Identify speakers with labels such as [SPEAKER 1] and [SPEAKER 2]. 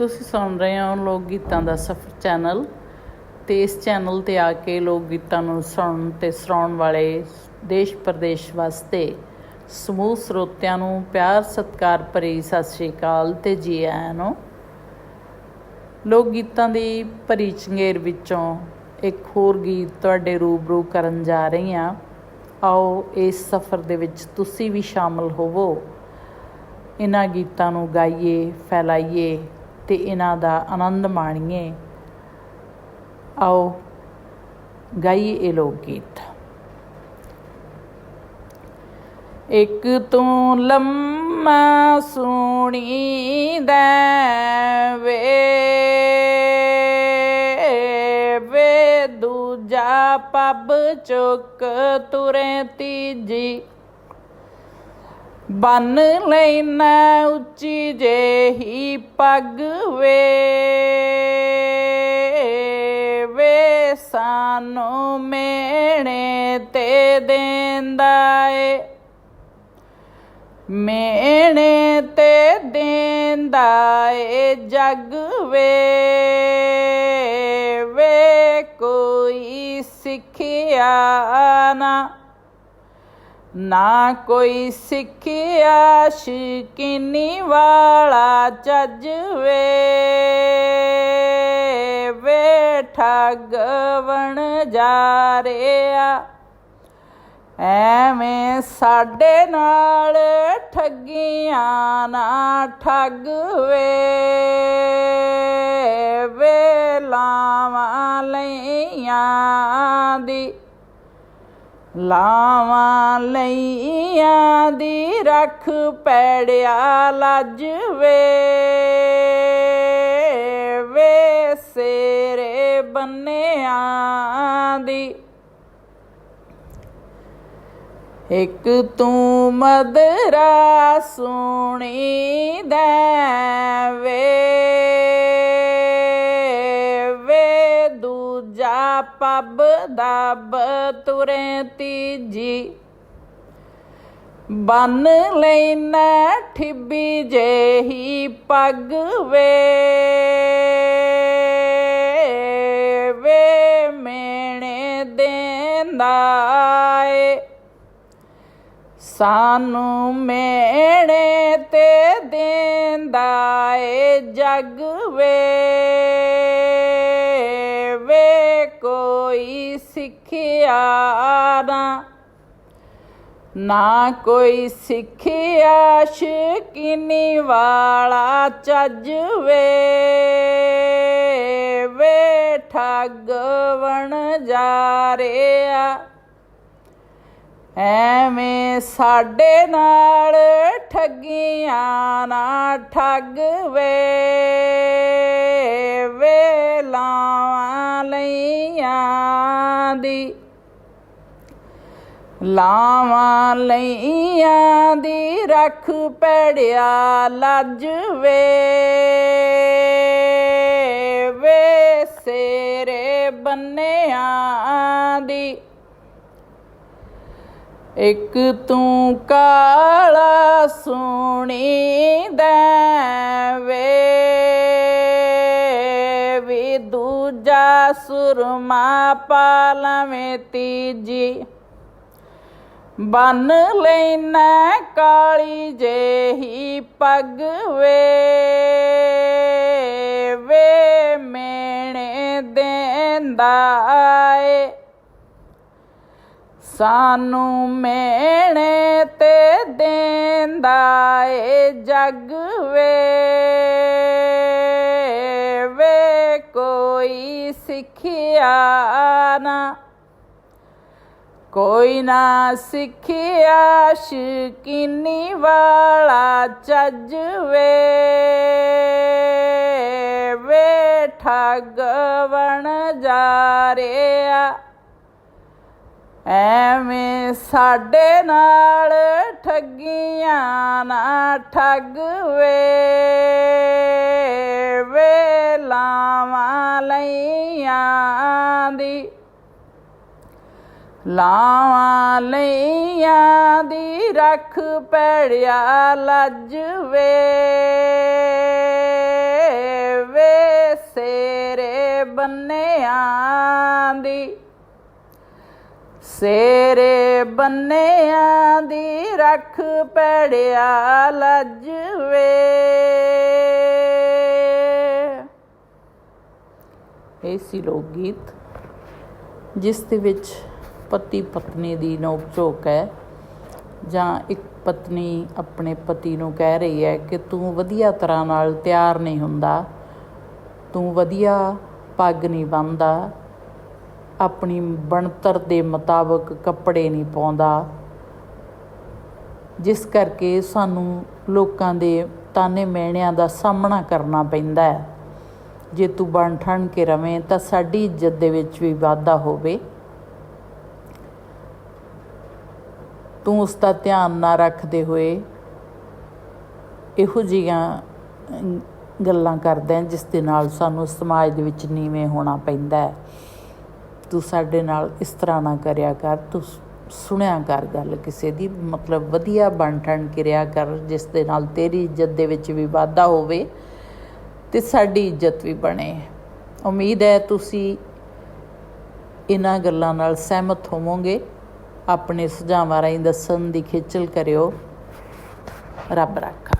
[SPEAKER 1] ਤੁਸੀਂ ਸੁਣ ਰਹੇ ਹੋ ਲੋਕ ਗੀਤਾਂ ਦਾ ਸਫ਼ਰ ਚੈਨਲ। ਤੇ ਇਸ ਚੈਨਲ ਤੇ ਆ ਕੇ ਲੋਕ ਗੀਤਾਂ ਨੂੰ ਸੁਣਨ ਤੇ ਸੁਣਾਉਣ ਵਾਲੇ ਦੇਸ਼ ਪ੍ਰਦੇਸ਼ ਵਾਸਤੇ ਸਮੂਹ ਸਰੋਤਿਆਂ ਨੂੰ ਪਿਆਰ, ਸਤਿਕਾਰ ਭਰੀ ਸਤਿ ਸ਼੍ਰੀ ਅਕਾਲ ਤੇ ਜੀ ਆਇਆਂ ਨੂੰ। ਲੋਕ ਗੀਤਾਂ ਦੀ ਭਰੀ ਚੰਗੇਰ ਵਿੱਚੋਂ ਇੱਕ ਹੋਰ ਗੀਤ ਤੁਹਾਡੇ ਰੂਬਰੂ ਕਰਨ ਜਾ ਰਹੀ ਹਾਂ। ਆਓ ਇਸ ਸਫ਼ਰ ਦੇ ਵਿੱਚ ਤੁਸੀਂ ਵੀ ਸ਼ਾਮਲ ਹੋਵੋ। ਇਹਨਾਂ ਗੀਤਾਂ ਨੂੰ ਗਾਈਏ, ਫੈਲਾਈਏ ਤੇ ਇਹਨਾਂ ਦਾ ਆਨੰਦ ਮਾਣੀਏ। ਆਓ ਗਾਈਏ ਇਹ ਲੋਕ ਗੀਤ ਇੱਕ ਤੂੰ ਲੰਮਾ ਸੁਣੀ ਦਾ ਵੇ ਵੇ ਦੂਜਾ ਪੱਬ ਚੁੱਕ ਤੁਰੇ ਤੀਜੀ ਬੰਨ ਲੈਣਾ ਉੱਚੀ ਜਿਹੀ ਪੱਗ ਵੇ। ਵੇ ਸਾਨੂੰ ਮੇਣੇ ਤੇ ਦੇਂਦਾ ਏ। ਮੇਣੇ ਤੇ ਦੇਂਦਾ ਏ ਜਗ ਵੇ। ਵੇ ਕੋਈ ਸਿੱਖਿਆ ਨਾ। ਨਾ ਕੋਈ ਸਿੱਖਿਆ ਸ਼ਿਕਨੀ ਵਾਲਾ ਚੱਜ ਵੇ ਵੇ ਠੱਗ ਬਣ ਜਾ ਰਿਆ ਐਵੇਂ ਸਾਡੇ ਨਾਲ ਠੱਗੀਆਂ ਨਾ ਠੱਗ ਵੇ ਵੇ ਲਾਵਾਂ ਲਈਆਂ ਦੀ। ਲਾਵਾਂ ਲਈਆਂ ਦੀ ਰੱਖ ਪੈੜਿਆ ਲੱਜ ਵੇ। ਵੇ ਸੇਰੇ ਬੰਨਿਆਂ ਦੀ। ਇੱਕ ਤੂੰ ਮਦਰਾ ਸੋਣੀ ਦੇ। ਪਬ ਦਬ ਤੁਰੇ ਤੀਜੀ। ਬੰਨ ਲੈਣਾ ਠਿੱਬੀ ਜਿਹੀ ਪੱਗ ਵੇ। ਵੇ ਮੇਣੇ ਦੇਂਦਾ ਏ ਸਾਨੂੰ ਮੇਣੇ ਤੇ ਦੇਂਦਾ ਏ ਜਗ ਵੇ। ਕੋਈ ਸਿੱਖਿਆ ਨਾ ਨਾ ਕੋਈ ਸਿੱਖਿਆ ਸ਼ਕਿਨੀ ਵਾਲਾ ਚੱਜ ਵੇ ਵੇ ਠੱਗ ਬਣ ਜਾ ਰਿਆ ਐਵੇਂ ਸਾਡੇ ਨਾਲ ਠੱਗੀਆਂ ਨਾ ਠੱਗ ਵੇ ਵੇ ਲਾਵਾਂ ਲਈਆਂ ਦੀ ਲਾਵਾਂ ਲਈਆਂ ਦੀ ਰੱਖ ਪੜਿਆ ਲੱਜ ਵੇ ਵੇ ਸੇਰੇ ਬੰਨਿਆਂ ਦੀ। ਇੱਕ ਤੂੰ ਕਾਲਾ ਸੋਣੀ ਦਾ ਵੇ ਦੂਜਾ ਸੁਰਮਾ ਪਾਲਵੇਂ ਤੀਜੀ। ਬੰਨ ਲੈਣਾ ਕਾਲੀ ਜਿਹੀ ਪੱਗ ਵੇ। ਵੇ ਮੇਣੇ ਦੇਂਦਾ ਏ ਸਾਨੂੰ ਮੇਣੇ ਤੇ ਦੇਂਦਾ ਏ ਜਗ ਵੇ। ਕੋਈ ਸਿੱਖਿਆ ਨਾ, ਕੋਈ ਨਾ ਸਿੱਖਿਆ ਸ਼ਕਿਨੀ ਵਾਲਾ ਚੱਜ ਵੇ ਵੇ ਠੱਗ ਬਣ ਜਾ ਰਿਆ ਐਵੇਂ ਸਾਡੇ ਨਾਲ ਠੱਗੀਆਂ ਨਾ ਠੱਗ ਵੇ ਵੇ ਲਾਵਾਂ ਲਈਆਂ ਦੀ। ਲਾਵਾਂ ਲਈਆਂ ਦੀ, ਰੱਖ ਪੈੜਿਆ ਲੱਜ ਵੇ ਬੰਨਿਆਂ ਦੀ। ਸੇਰੇ ਬੰਨਿਆਂ ਦੀ ਰੱਖ ਪੜਿਆ ਲੱਜਵੇ। ਇਹ ਸੀ ਲੋਕ ਗੀਤ ਜਿਸ ਦੇ ਵਿੱਚ ਪਤੀ ਪਤਨੀ ਦੀ ਨੋਕ ਝੋਕ ਹੈ, ਜਾਂ ਇੱਕ ਪਤਨੀ ਆਪਣੇ ਪਤੀ ਨੂੰ ਕਹਿ ਰਹੀ ਹੈ ਕਿ ਤੂੰ ਵਧੀਆ ਤਰ੍ਹਾਂ ਨਾਲ ਤਿਆਰ ਨਹੀਂ ਹੁੰਦਾ, ਤੂੰ ਵਧੀਆ ਪੱਗ ਨਹੀਂ ਬੰਨਦਾ ਆਪਣੀ ਬਣਤਰ ਦੇ ਮੁਤਾਬਕ ਕੱਪੜੇ ਨਹੀਂ ਪਾਉਂਦਾ। ਜਿਸ ਕਰਕੇ ਸਾਨੂੰ ਲੋਕਾਂ ਦੇ ਤਾਨੇ ਮਿਹਣਿਆਂ ਦਾ ਸਾਹਮਣਾ ਕਰਨਾ ਪੈਂਦਾ ਹੈ। ਜੇ ਤੂੰ ਬਣ ਠਣ ਕੇ ਰਵੇਂ ਤਾਂ ਸਾਡੀ ਇੱਜ਼ਤ ਦੇ ਵਿੱਚ ਵੀ ਵਾਧਾ ਹੋਵੇ। ਤੂੰ ਉਸ ਦਾ ਧਿਆਨ ਨਾ ਰੱਖਦੇ ਹੋਏ ਇਹੋ ਜਿਹੀਆਂ ਗੱਲਾਂ ਕਰਦਾ ਜਿਸ ਦੇ ਨਾਲ ਸਾਨੂੰ ਸਮਾਜ ਦੇ ਵਿੱਚ ਨੀਵੇਂ ਹੋਣਾ ਪੈਂਦਾ ਹੈ। ਤੂੰ ਸਾਡੇ ਨਾਲ ਇਸ ਤਰ੍ਹਾਂ ਨਾ ਕਰਿਆ ਕਰ, ਤੂੰ ਸੁਣਿਆ ਕਰ ਗੱਲ ਕਿਸੇ ਦੀ, ਮਤਲਬ ਵਧੀਆ ਬਣਠਣ ਕਿਰਿਆ ਕਰ, ਜਿਸ ਦੇ ਨਾਲ ਤੇਰੀ ਇੱਜ਼ਤ ਦੇ ਵਿੱਚ ਵੀ ਵਾਧਾ ਹੋਵੇ ਤੇ ਸਾਡੀ ਇੱਜ਼ਤ ਵੀ ਬਣੇ। ਉਮੀਦ ਹੈ ਤੁਸੀਂ ਇਹਨਾਂ ਗੱਲਾਂ ਨਾਲ ਸਹਿਮਤ ਹੋਵੋਗੇ। ਆਪਣੇ ਸੁਝਾਵਾਂ ਰਾਹੀਂ ਦੱਸਣ ਦੀ ਖੇਚਲ ਕਰਿਓ। ਰੱਬ ਰਾਖਾ।